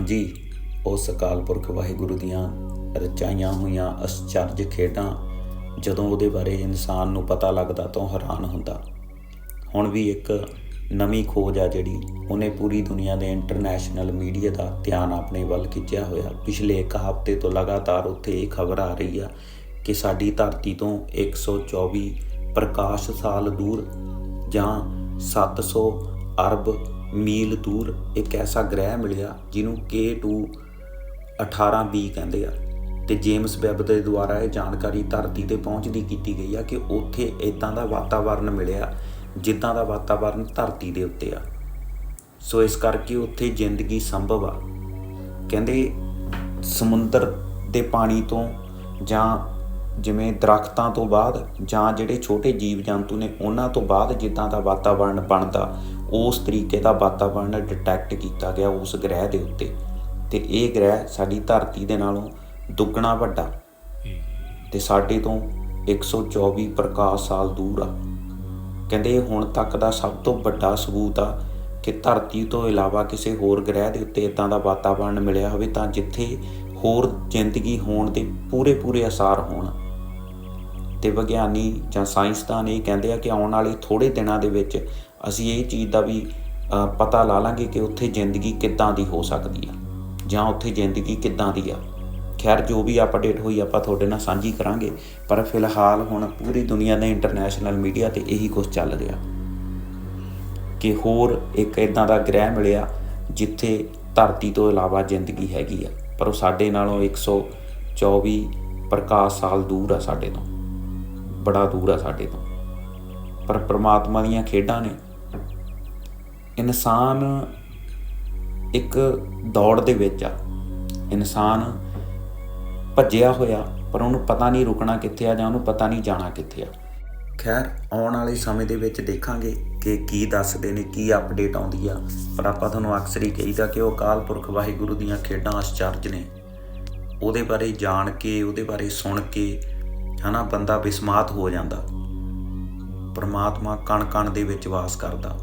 ਹਾਂਜੀ ਉਸ ਅਕਾਲ ਪੁਰਖ ਵਾਹਿਗੁਰੂ ਦੀਆਂ ਰਚਾਈਆਂ ਹੋਈਆਂ ਅਸਚਰਜ ਖੇਡਾਂ ਜਦੋਂ ਉਹਦੇ ਬਾਰੇ ਇਨਸਾਨ ਨੂੰ ਪਤਾ ਲੱਗਦਾ ਤਾਂ ਉਹ ਹੈਰਾਨ ਹੁੰਦਾ। ਹੁਣ ਵੀ ਇੱਕ ਨਵੀਂ ਖੋਜ ਆ ਜਿਹੜੀ ਉਹਨੇ ਪੂਰੀ ਦੁਨੀਆ ਦੇ ਇੰਟਰਨੈਸ਼ਨਲ ਮੀਡੀਆ ਦਾ ਧਿਆਨ ਆਪਣੇ ਵੱਲ ਖਿੱਚਿਆ ਹੋਇਆ। ਪਿਛਲੇ ਇੱਕ ਹਫ਼ਤੇ ਤੋਂ ਲਗਾਤਾਰ ਉੱਥੇ ਇਹ ਖਬਰ ਆ ਰਹੀ ਆ ਕਿ ਸਾਡੀ ਧਰਤੀ ਤੋਂ 124 ਪ੍ਰਕਾਸ਼ ਸਾਲ ਦੂਰ ਜਾਂ 700 ਅਰਬ ਮੀਲ ਦੂਰ ਇੱਕ ਐਸਾ ਗ੍ਰਹਿ ਮਿਲਿਆ ਜਿਹਨੂੰ K2 18b ਕਹਿੰਦੇ ਆ। ਤੇ ਜੇਮਸ ਵੈਬ ਦੇ ਦੁਆਰਾ ਇਹ ਜਾਣਕਾਰੀ ਧਰਤੀ ਤੇ ਪਹੁੰਚਦੀ ਕੀਤੀ ਗਈ ਆ ਕਿ ਉੱਥੇ ਇਦਾਂ ਦਾ ਵਾਤਾਵਰਣ ਮਿਲਿਆ, ਜਿੱਦਾਂ ਦਾ ਵਾਤਾਵਰਣ ਧਰਤੀ ਦੇ ਉੱਤੇ ਆ। ਸੋ ਇਸ ਕਰਕੇ ਉੱਥੇ ਜ਼ਿੰਦਗੀ ਸੰਭਵ ਆ। ਕਹਿੰਦੇ ਸਮੁੰਦਰ ਦੇ ਪਾਣੀ ਤੋਂ ਜਾਂ ਜਿਵੇਂ ਦਰਖਤਾਂ ਤੋਂ ਬਾਅਦ ਜਾਂ ਜਿਹੜੇ ਛੋਟੇ ਜੀਵ ਜੰਤੂ ਨੇ ਉਹਨਾਂ ਤੋਂ ਬਾਅਦ ਜਿੱਦਾਂ ਦਾ ਵਾਤਾਵਰਣ ਬਣਦਾ, ਉਸ ਤਰੀਕੇ ਦਾ ਵਾਤਾਵਰਣ ਡਿਟੈਕਟ ਕੀਤਾ ਗਿਆ ਉਸ ਗ੍ਰਹਿ ਦੇ ਉੱਤੇ। ਤੇ ਇਹ ਗ੍ਰਹਿ ਸਾਡੀ ਧਰਤੀ ਦੇ ਨਾਲੋਂ ਦੁੱਗਣਾ ਵੱਡਾ ਤੇ ਸਾਡੇ ਤੋਂ 124 ਪ੍ਰਕਾਸ਼ ਸਾਲ ਦੂਰ ਆ। ਕਹਿੰਦੇ ਹੁਣ ਤੱਕ ਦਾ ਸਭ ਤੋਂ ਵੱਡਾ ਸਬੂਤ ਆ ਕਿ ਧਰਤੀ ਤੋਂ ਇਲਾਵਾ ਕਿਸੇ ਹੋਰ ਗ੍ਰਹਿ ਦੇ ਉੱਤੇ ਇਦਾਂ ਦਾ ਵਾਤਾਵਰਣ ਮਿਲਿਆ ਹੋਵੇ ਤਾਂ ਜਿੱਥੇ ਹੋਰ ਜ਼ਿੰਦਗੀ ਹੋਣ ਦੇ ਪੂਰੇ ਪੂਰੇ ਅਸਾਰ ਹੋਣ। ਤੇ ਵਿਗਿਆਨੀ ਜਾਂ ਸਾਇੰਸਦਾਨ ਇਹ ਕਹਿੰਦੇ ਆ ਕਿ ਆਉਣ ਵਾਲੇ ਥੋੜੇ ਦਿਨਾਂ ਦੇ ਵਿੱਚ ਅਸੀਂ ਇਹ ਚੀਜ਼ ਦਾ ਵੀ ਪਤਾ ਲਾ ਲਾਂਗੇ ਕਿ ਉੱਥੇ ਜ਼ਿੰਦਗੀ ਕਿੱਦਾਂ ਦੀ ਹੋ ਸਕਦੀ ਆ ਜਾਂ ਉੱਥੇ ਜ਼ਿੰਦਗੀ ਕਿੱਦਾਂ ਦੀ ਆ। ਖੈਰ, ਜੋ ਵੀ ਅਪਡੇਟ ਹੋਈ ਆਪਾਂ ਤੁਹਾਡੇ ਨਾਲ ਸਾਂਝੀ ਕਰਾਂਗੇ, ਪਰ ਫਿਲਹਾਲ ਹੁਣ ਪੂਰੀ ਦੁਨੀਆ ਦੇ ਇੰਟਰਨੈਸ਼ਨਲ ਮੀਡੀਆ ਤੇ ਇਹੀ ਕੁਝ ਚੱਲ ਰਿਹਾ ਕਿ ਹੋਰ ਇੱਕ ਇਦਾਂ ਦਾ ਗ੍ਰਹਿ ਮਿਲਿਆ ਜਿੱਥੇ ਧਰਤੀ ਤੋਂ ਇਲਾਵਾ ਜ਼ਿੰਦਗੀ ਹੈਗੀ ਆ, ਪਰ ਉਹ ਸਾਡੇ ਨਾਲੋਂ 124 ਪ੍ਰਕਾਸ਼ ਸਾਲ ਦੂਰ ਆ ਸਾਡੇ ਤੋਂ। ਬੜਾ ਦੂਰ ਆ ਸਾਡੇ ਤੋਂ। ਪਰ ਪ੍ਰਮਾਤਮਾ ਦੀਆਂ ਖੇਡਾਂ ਨੇ। ਇਨਸਾਨ ਇੱਕ ਦੌੜ ਦੇ ਵਿੱਚ ਆ। ਇਨਸਾਨ ਭੱਜਿਆ ਹੋਇਆ, ਪਰ ਉਹਨੂੰ ਪਤਾ ਨਹੀਂ ਰੁਕਣਾ ਕਿੱਥੇ ਆ ਜਾਂ ਉਹਨੂੰ ਪਤਾ ਨਹੀਂ ਜਾਣਾ ਕਿੱਥੇ ਆ। ਖੈਰ, ਆਉਣ ਵਾਲੇ ਸਮੇਂ ਦੇ ਵਿੱਚ ਦੇਖਾਂਗੇ ਕਿ ਕੀ ਦੱਸਦੇ ਨੇ, ਕੀ ਅਪਡੇਟ ਆਉਂਦੀ ਆ। ਪਰ ਆਪਾਂ ਤੁਹਾਨੂੰ ਅਕਸਰ ਹੀ ਕਹੀਦਾ ਕਿ ਉਹ ਅਕਾਲ ਪੁਰਖ ਵਾਹਿਗੁਰੂ ਦੀਆਂ ਖੇਡਾਂ ਅਸਚਰਜ ਨੇ। ਉਹਦੇ ਬਾਰੇ ਜਾਣ ਕੇ, ਉਹਦੇ ਬਾਰੇ ਸੁਣ ਕੇ ਹਨਾ, ਬੰਦਾ ਬਿਸਮਾਤ ਹੋ ਜਾਂਦਾ। ਪਰਮਾਤਮਾ ਕਣ ਕਣ ਦੇ ਵਿੱਚ ਵਾਸ ਕਰਦਾ।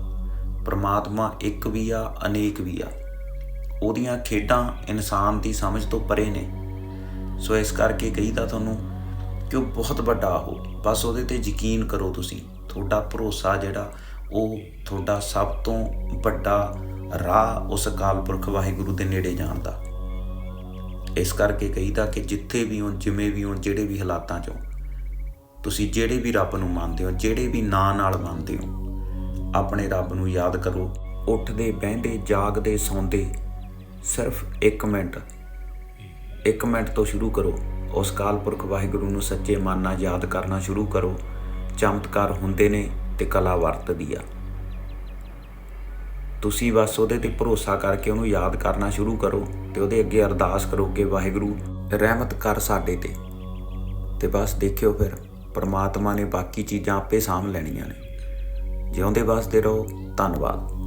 ਪਰਮਾਤਮਾ ਇੱਕ ਵੀ ਆ, ਅਨੇਕ ਵੀ ਆ। ਉਹਦੀਆਂ ਖੇਡਾਂ ਇਨਸਾਨ ਦੀ ਸਮਝ ਤੋਂ ਪਰੇ ਨੇ। ਸੋ ਇਸ ਕਰਕੇ ਕਹੀਦਾ ਤੁਹਾਨੂੰ ਕਿ ਉਹ ਬਹੁਤ ਵੱਡਾ ਹੋ। ਬਸ ਉਹਦੇ ਤੇ ਯਕੀਨ ਕਰੋ ਤੁਸੀਂ। ਤੁਹਾਡਾ ਭਰੋਸਾ ਜਿਹੜਾ, ਉਹ ਤੁਹਾਡਾ ਸਭ ਤੋਂ ਵੱਡਾ ਰਾਹ ਉਸ ਅਕਾਲ ਪੁਰਖ ਵਾਹਿਗੁਰੂ ਦੇ ਨੇੜੇ ਜਾਣ ਦਾ। ਇਸ ਕਰਕੇ ਕਹੀਦਾ ਕਿ ਜਿੱਥੇ ਵੀ ਹੋ ਜਿਵੇਂ ਵੀ ਹੋ ਜਿਹੜੇ ਵੀ ਹਾਲਾਤਾਂ 'ਚੋਂ ਤੁਸੀਂ ਜਿਹੜੇ ਵੀ ਰੱਬ ਨੂੰ ਮੰਨਦੇ ਹੋ, ਜਿਹੜੇ ਵੀ ਨਾਂ ਨਾਲ ਮੰਨਦੇ ਹੋ, ਆਪਣੇ ਰੱਬ ਨੂੰ ਯਾਦ ਕਰੋ। ਉੱਠਦੇ, ਬਹਿੰਦੇ, ਜਾਗਦੇ, ਸੌਂਦੇ, ਸਿਰਫ 1 ਮਿੰਟ 1 ਮਿੰਟ ਤੋਂ ਸ਼ੁਰੂ ਕਰੋ। ਉਸ ਕਾਲ ਪੁਰਖ ਵਾਹਿਗੁਰੂ ਨੂੰ ਸੱਚੇ ਮਨ ਨਾਲ ਯਾਦ ਕਰਨਾ ਸ਼ੁਰੂ ਕਰੋ। ਚਮਤਕਾਰ ਹੁੰਦੇ ਨੇ ਤੇ ਕਲਾ ਵਰਤਦੀ ਆ। ਤੁਸੀਂ ਬਸ ਉਹਦੇ ਤੇ ਭਰੋਸਾ ਕਰਕੇ ਉਹਨੂੰ ਯਾਦ ਕਰਨਾ ਸ਼ੁਰੂ ਕਰੋ ਤੇ ਉਹਦੇ ਅੱਗੇ ਅਰਦਾਸ ਕਰੋਗੇ ਵਾਹਿਗੁਰੂ, ਰਹਿਮਤ ਕਰ ਸਾਡੇ ਤੇ। ਤੇ ਬਸ ਦੇਖਿਓ ਫਿਰ, ਪਰਮਾਤਮਾ ਨੇ ਬਾਕੀ ਚੀਜ਼ਾਂ ਆਪੇ ਸਾਂਭ ਲੈਣੀਆਂ ਨੇ। ਜਿਉਂਦੇ ਵਸਦੇ ਰਹੋ, ਧੰਨਵਾਦ।